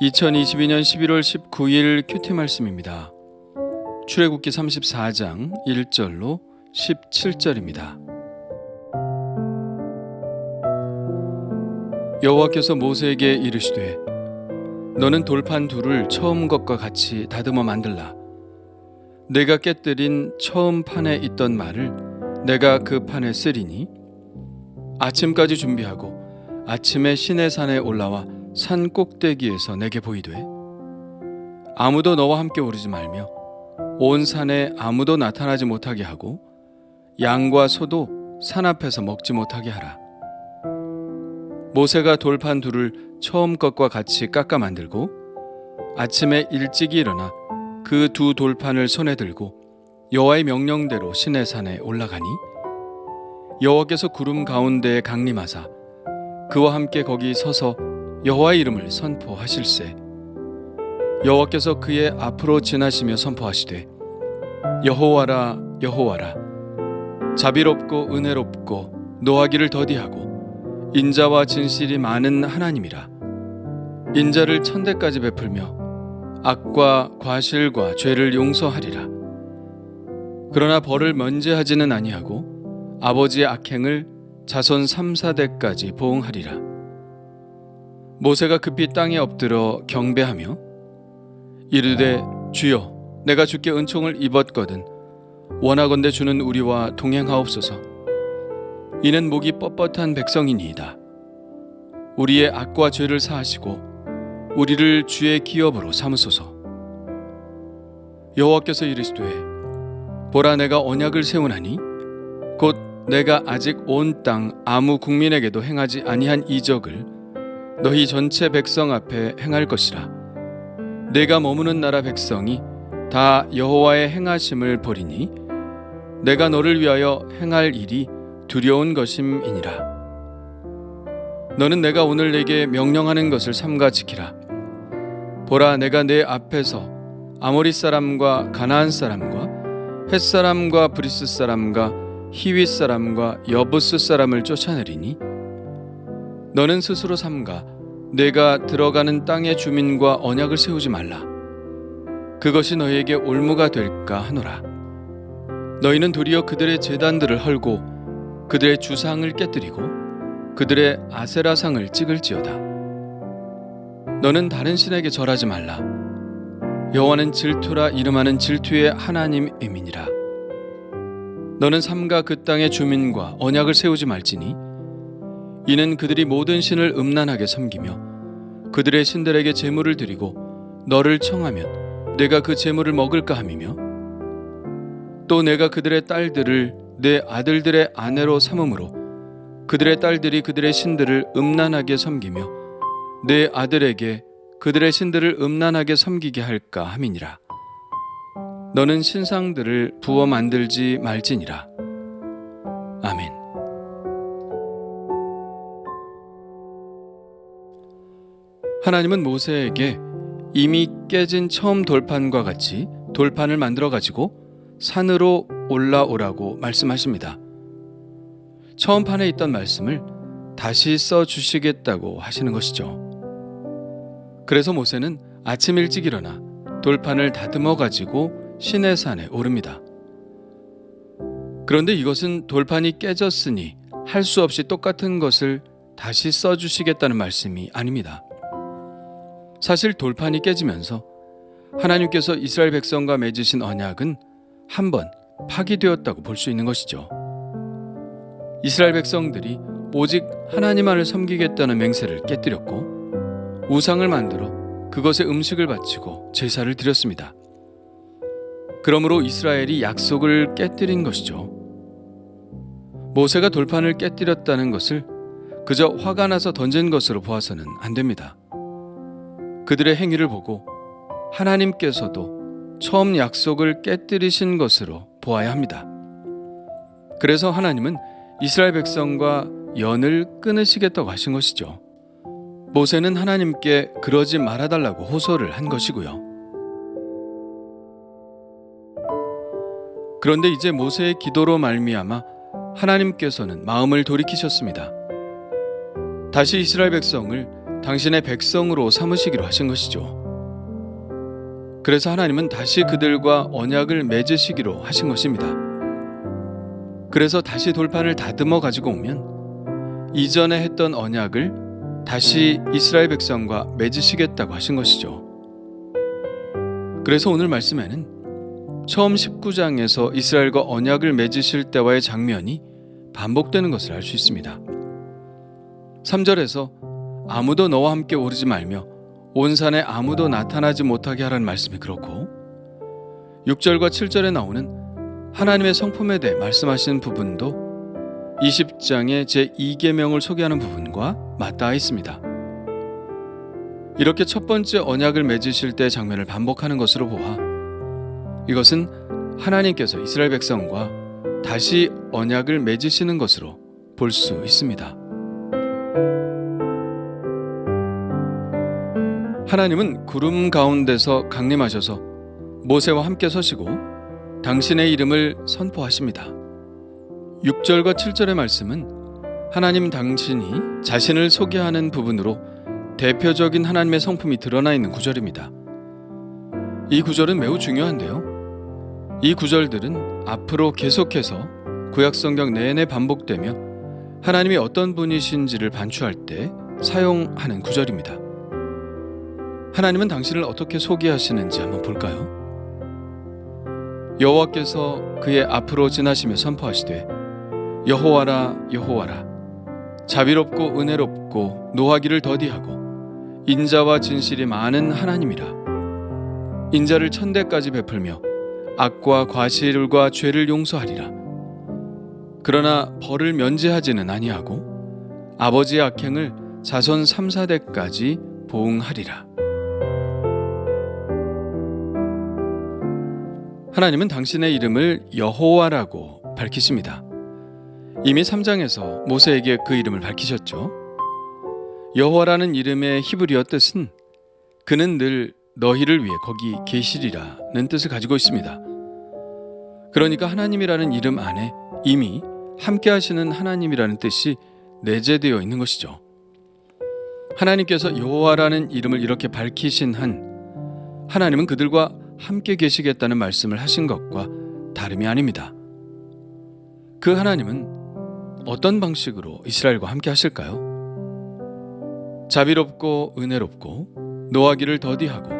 2022년 11월 19일 큐티 말씀입니다. 출애굽기 34장 1절로 17절입니다. 여호와께서 모세에게 이르시되 너는 돌판 둘을 처음 것과 같이 다듬어 만들라 내가 깨뜨린 처음 판에 있던 말을 내가 그 판에 쓰리니 아침까지 준비하고 아침에 시내산에 올라와 산 꼭대기에서 내게 보이되 아무도 너와 함께 오르지 말며 온 산에 아무도 나타나지 못하게 하고 양과 소도 산 앞에서 먹지 못하게 하라. 모세가 돌판 둘을 처음 것과 같이 깎아 만들고 아침에 일찍이 일어나 그 두 돌판을 손에 들고 여호와의 명령대로 시내 산에 올라가니 여호와께서 구름 가운데에 강림하사 그와 함께 거기 서서 여호와의 이름을 선포하실세. 여호와께서 그의 앞으로 지나시며 선포하시되 여호와라 여호와라. 자비롭고 은혜롭고 노하기를 더디하고 인자와 진실이 많은 하나님이라. 인자를 천대까지 베풀며 악과 과실과 죄를 용서하리라. 그러나 벌을 면제하지는 아니하고 아버지의 악행을 자손 3, 4대까지 보응하리라 모세가 급히 땅에 엎드려 경배하며 이르되 주여 내가 주께 은총을 입었거든. 원하건대 주는 우리와 동행하옵소서. 이는 목이 뻣뻣한 백성이니이다. 우리의 악과 죄를 사하시고 우리를 주의 기업으로 삼으소서. 여호와께서 이르시되 보라 내가 언약을 세우나니 곧 내가 아직 온 땅 아무 국민에게도 행하지 아니한 이적을 너희 전체 백성 앞에 행할 것이라. 내가 머무는 나라 백성이 다 여호와의 행하심을 보리니 내가 너를 위하여 행할 일이 두려운 것임이니라. 너는 내가 오늘 내게 명령하는 것을 삼가 지키라. 보라 내가 내 앞에서 아모리 사람과 가나안 사람과 헷 사람과 브리스 사람과 히윗 사람과 여부스 사람을 쫓아내리니 너는 스스로 삼가. 내가 들어가는 땅의 주민과 언약을 세우지 말라. 그것이 너희에게 올무가 될까 하노라. 너희는 도리어 그들의 제단들을 헐고 그들의 주상을 깨뜨리고 그들의 아세라상을 찍을지어다. 너는 다른 신에게 절하지 말라. 여호와는 질투라 이름하는 질투의 하나님임이니라. 너는 삼가 그 땅의 주민과 언약을 세우지 말지니 이는 그들이 모든 신을 음란하게 섬기며 그들의 신들에게 제물을 드리고 너를 청하면 내가 그 제물을 먹을까 함이며 또 내가 그들의 딸들을 내 아들들의 아내로 삼음으로 그들의 딸들이 그들의 신들을 음란하게 섬기며 내 아들에게 그들의 신들을 음란하게 섬기게 할까 함이니라. 너는 신상들을 부어 만들지 말지니라 하나님은 모세에게 이미 깨진 처음 돌판과 같이 돌판을 만들어 가지고 산으로 올라오라고 말씀하십니다. 처음 판에 있던 말씀을 다시 써 주시겠다고 하시는 것이죠. 그래서 모세는 아침 일찍 일어나 돌판을 다듬어 가지고 시내산에 오릅니다. 그런데 이것은 돌판이 깨졌으니 할 수 없이 똑같은 것을 다시 써 주시겠다는 말씀이 아닙니다. 사실 돌판이 깨지면서 하나님께서 이스라엘 백성과 맺으신 언약은 한 번 파기되었다고 볼 수 있는 것이죠. 이스라엘 백성들이 오직 하나님만을 섬기겠다는 맹세를 깨뜨렸고 우상을 만들어 그것에 음식을 바치고 제사를 드렸습니다. 그러므로 이스라엘이 약속을 깨뜨린 것이죠. 모세가 돌판을 깨뜨렸다는 것을 그저 화가 나서 던진 것으로 보아서는 안 됩니다. 그들의 행위를 보고 하나님께서도 처음 약속을 깨뜨리신 것으로 보아야 합니다. 그래서 하나님은 이스라엘 백성과 연을 끊으시겠다고 하신 것이죠. 모세는 하나님께 그러지 말아달라고 호소를 한 것이고요. 그런데 이제 모세의 기도로 말미암아 하나님께서는 마음을 돌이키셨습니다. 다시 이스라엘 백성을 당신의 백성으로 삼으시기로 하신 것이죠. 그래서 하나님은 다시 그들과 언약을 맺으시기로 하신 것입니다. 그래서 다시 돌판을 다듬어 가지고 오면 이전에 했던 언약을 다시 이스라엘 백성과 맺으시겠다고 하신 것이죠. 그래서 오늘 말씀에는 처음 19장에서 이스라엘과 언약을 맺으실 때와의 장면이 반복되는 것을 알 수 있습니다. 3절에서 아무도 너와 함께 오르지 말며 온 산에 아무도 나타나지 못하게 하라는 말씀이 그렇고 6절과 7절에 나오는 하나님의 성품에 대해 말씀하신 부분도 20장의 제2계명을 소개하는 부분과 맞닿아 있습니다. 이렇게 첫 번째 언약을 맺으실 때 장면을 반복하는 것으로 보아 이것은 하나님께서 이스라엘 백성과 다시 언약을 맺으시는 것으로 볼 수 있습니다. 하나님은 구름 가운데서 강림하셔서 모세와 함께 서시고 당신의 이름을 선포하십니다. 6절과 7절의 말씀은 하나님 당신이 자신을 소개하는 부분으로 대표적인 하나님의 성품이 드러나 있는 구절입니다. 이 구절은 매우 중요한데요. 이 구절들은 앞으로 계속해서 구약 성경 내내 반복되며 하나님이 어떤 분이신지를 반추할 때 사용하는 구절입니다. 하나님은 당신을 어떻게 소개하시는지 한번 볼까요? 여호와께서 그의 앞으로 지나시며 선포하시되 여호와라 여호와라 자비롭고 은혜롭고 노하기를 더디하고 인자와 진실이 많은 하나님이라. 인자를 천대까지 베풀며 악과 과실과 죄를 용서하리라. 그러나 벌을 면제하지는 아니하고 아버지의 악행을 자손 3, 4대까지 보응하리라 하나님은 당신의 이름을 여호와라고 밝히십니다. 이미 3장에서 모세에게 그 이름을 밝히셨죠. 여호와라는 이름의 히브리어 뜻은 그는 늘 너희를 위해 거기 계시리라는 뜻을 가지고 있습니다. 그러니까 하나님이라는 이름 안에 이미 함께 하시는 하나님이라는 뜻이 내재되어 있는 것이죠. 하나님께서 여호와라는 이름을 이렇게 밝히신 한 하나님은 그들과 함께 계시겠다는 말씀을 하신 것과 다름이 아닙니다. 그 하나님은 어떤 방식으로 이스라엘과 함께 하실까요? 자비롭고 은혜롭고 노하기를 더디하고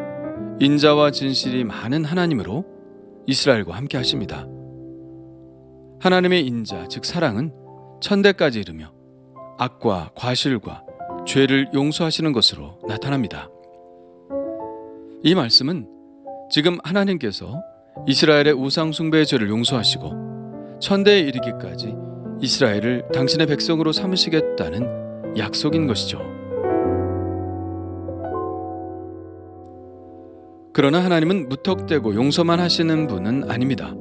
인자와 진실이 많은 하나님으로 이스라엘과 함께 하십니다. 하나님의 인자, 즉 사랑은 천대까지 이르며 악과 과실과 죄를 용서하시는 것으로 나타납니다. 이 말씀은 지금 하나님께서 이스라엘의 우상 숭배의 죄를 용서하시고 천대에 이르기까지 이스라엘을 당신의 백성으로 삼으시겠다는 약속인 것이죠. 그러나 하나님은 무턱대고 용서만 하시는 분은 아닙니다.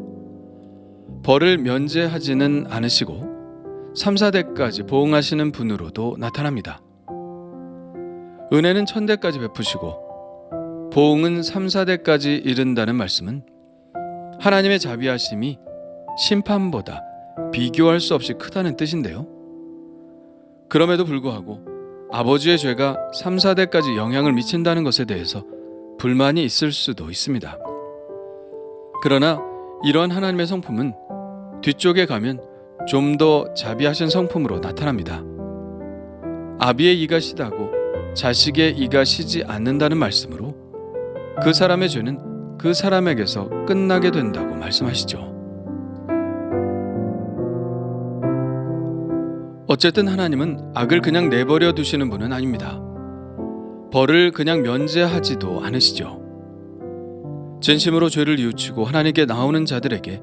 벌을 면제하지는 않으시고 3, 4대까지 보응하시는 분으로도 나타납니다. 은혜는 천대까지 베푸시고 보응은 3, 4대까지 이른다는 말씀은 하나님의 자비하심이 심판보다 비교할 수 없이 크다는 뜻인데요. 그럼에도 불구하고 아버지의 죄가 3, 4대까지 영향을 미친다는 것에 대해서 불만이 있을 수도 있습니다. 그러나 이러한 하나님의 성품은 뒤쪽에 가면 좀 더 자비하신 성품으로 나타납니다. 아비의 이가 시다고 자식의 이가 시지 않는다는 말씀으로 그 사람의 죄는 그 사람에게서 끝나게 된다고 말씀하시죠. 어쨌든 하나님은 악을 그냥 내버려 두시는 분은 아닙니다. 벌을 그냥 면제하지도 않으시죠. 진심으로 죄를 뉘우치고 하나님께 나오는 자들에게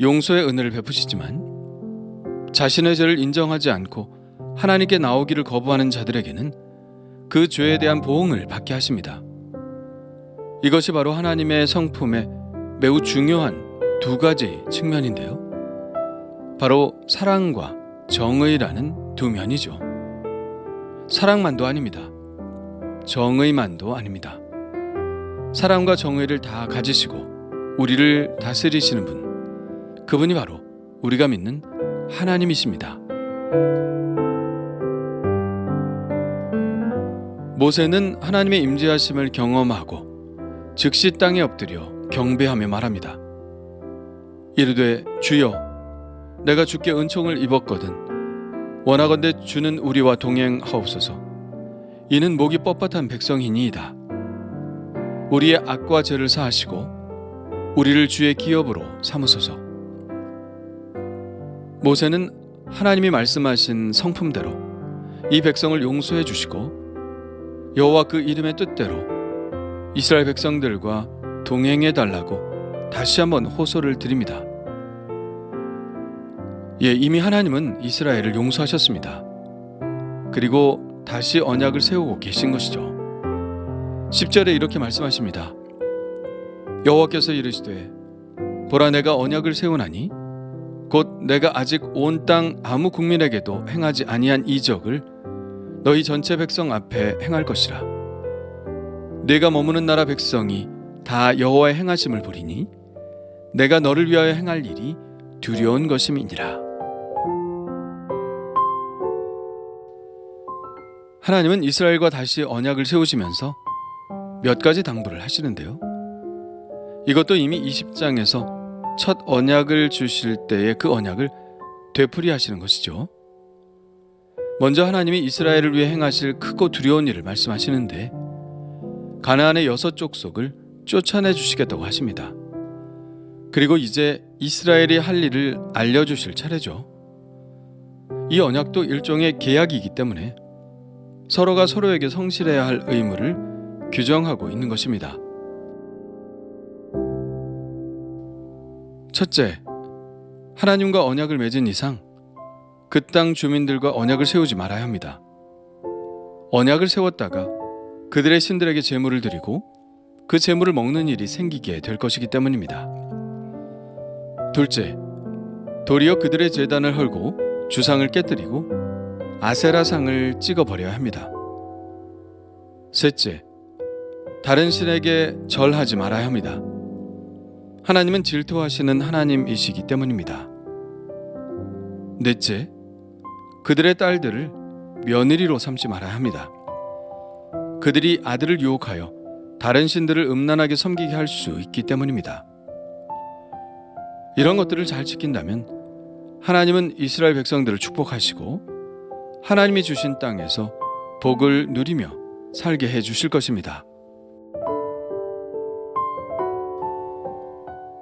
용서의 은혜를 베푸시지만 자신의 죄를 인정하지 않고 하나님께 나오기를 거부하는 자들에게는 그 죄에 대한 보응을 받게 하십니다. 이것이 바로 하나님의 성품의 매우 중요한 두 가지 측면인데요. 바로 사랑과 정의라는 두 면이죠. 사랑만도 아닙니다. 정의만도 아닙니다. 사랑과 정의를 다 가지시고 우리를 다스리시는 분, 그분이 바로 우리가 믿는 하나님이십니다. 모세는 하나님의 임재하심을 경험하고 즉시 땅에 엎드려 경배하며 말합니다. 이르되 주여 내가 주께 은총을 입었거든. 원하건대 주는 우리와 동행하옵소서. 이는 목이 뻣뻣한 백성이니이다. 우리의 악과 죄를 사하시고 우리를 주의 기업으로 삼으소서. 모세는 하나님이 말씀하신 성품대로 이 백성을 용서해 주시고 여호와 그 이름의 뜻대로 이스라엘 백성들과 동행해 달라고 다시 한번 호소를 드립니다. 예, 이미 하나님은 이스라엘을 용서하셨습니다. 그리고 다시 언약을 세우고 계신 것이죠. 10절에 이렇게 말씀하십니다. 여호와께서 이르시되 보라 내가 언약을 세우나니 곧 내가 아직 온 땅 아무 국민에게도 행하지 아니한 이적을 너희 전체 백성 앞에 행할 것이라. 내가 머무는 나라 백성이 다 여호와의 행하심을 보리니 내가 너를 위하여 행할 일이 두려운 것임이니라. 하나님은 이스라엘과 다시 언약을 세우시면서 몇 가지 당부를 하시는데요. 이것도 이미 20장에서 첫 언약을 주실 때의 그 언약을 되풀이하시는 것이죠. 먼저 하나님이 이스라엘을 위해 행하실 크고 두려운 일을 말씀하시는데 가나안의 여섯 족속을 쫓아내 주시겠다고 하십니다. 그리고 이제 이스라엘이 할 일을 알려 주실 차례죠. 이 언약도 일종의 계약이기 때문에 서로가 서로에게 성실해야 할 의무를 규정하고 있는 것입니다. 첫째, 하나님과 언약을 맺은 이상 그 땅 주민들과 언약을 세우지 말아야 합니다. 언약을 세웠다가 그들의 신들에게 제물을 드리고 그 제물을 먹는 일이 생기게 될 것이기 때문입니다. 둘째, 도리어 그들의 재단을 헐고 주상을 깨뜨리고 아세라상을 찍어 버려야 합니다. 셋째, 다른 신에게 절하지 말아야 합니다. 하나님은 질투하시는 하나님이시기 때문입니다. 넷째, 그들의 딸들을 며느리로 삼지 말아야 합니다. 그들이 아들을 유혹하여 다른 신들을 음란하게 섬기게 할 수 있기 때문입니다. 이런 것들을 잘 지킨다면 하나님은 이스라엘 백성들을 축복하시고 하나님이 주신 땅에서 복을 누리며 살게 해 주실 것입니다.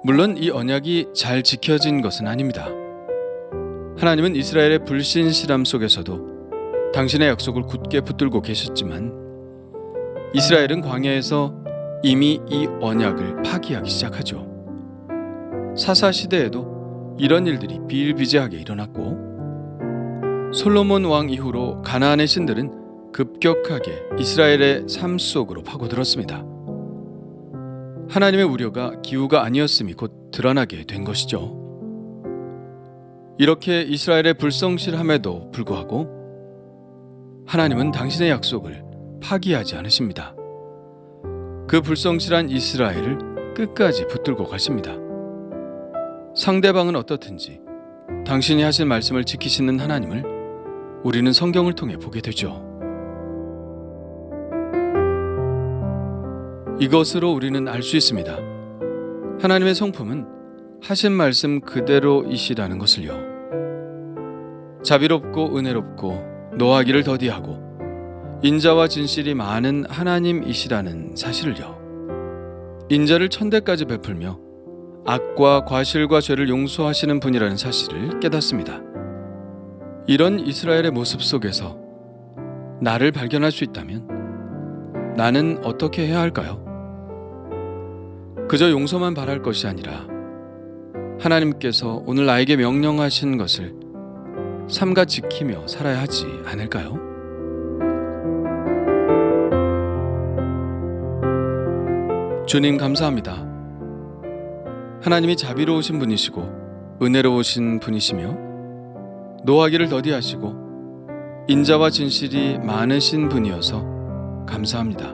물론 이 언약이 잘 지켜진 것은 아닙니다. 하나님은 이스라엘의 불신실함 속에서도 당신의 약속을 굳게 붙들고 계셨지만 이스라엘은 광야에서 이미 이 언약을 파기하기 시작하죠. 사사 시대에도 이런 일들이 비일비재하게 일어났고 솔로몬 왕 이후로 가나안의 신들은 급격하게 이스라엘의 삶 속으로 파고들었습니다. 하나님의 우려가 기우가 아니었음이 곧 드러나게 된 것이죠. 이렇게 이스라엘의 불성실함에도 불구하고 하나님은 당신의 약속을 파기하지 않으십니다. 그 불성실한 이스라엘을 끝까지 붙들고 가십니다. 상대방은 어떻든지 당신이 하신 말씀을 지키시는 하나님을 우리는 성경을 통해 보게 되죠. 이것으로 우리는 알 수 있습니다. 하나님의 성품은 하신 말씀 그대로이시라는 것을요. 자비롭고 은혜롭고 노하기를 더디하고 인자와 진실이 많은 하나님이시라는 사실을요. 인자를 천대까지 베풀며 악과 과실과 죄를 용서하시는 분이라는 사실을 깨닫습니다. 이런 이스라엘의 모습 속에서 나를 발견할 수 있다면 나는 어떻게 해야 할까요? 그저 용서만 바랄 것이 아니라 하나님께서 오늘 나에게 명령하신 것을 삼가 지키며 살아야 하지 않을까요? 주님 감사합니다. 하나님이 자비로우신 분이시고 은혜로우신 분이시며 노하기를 더디하시고 인자와 진실이 많으신 분이어서 감사합니다.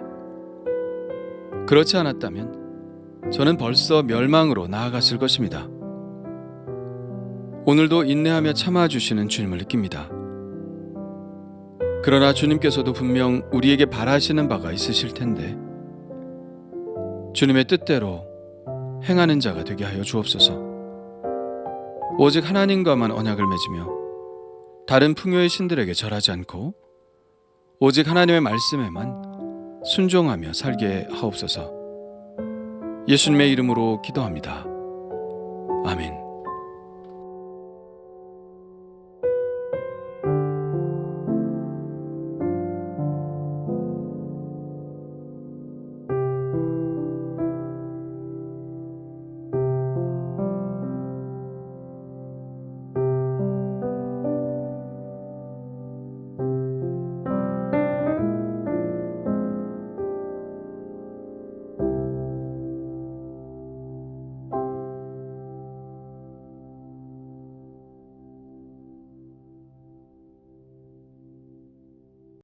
그렇지 않았다면 저는 벌써 멸망으로 나아갔을 것입니다. 오늘도 인내하며 참아주시는 주님을 느낍니다. 그러나 주님께서도 분명 우리에게 바라시는 바가 있으실 텐데 주님의 뜻대로 행하는 자가 되게 하여 주옵소서. 오직 하나님과만 언약을 맺으며 다른 풍요의 신들에게 절하지 않고 오직 하나님의 말씀에만 순종하며 살게 하옵소서. 예수님의 이름으로 기도합니다. 아멘.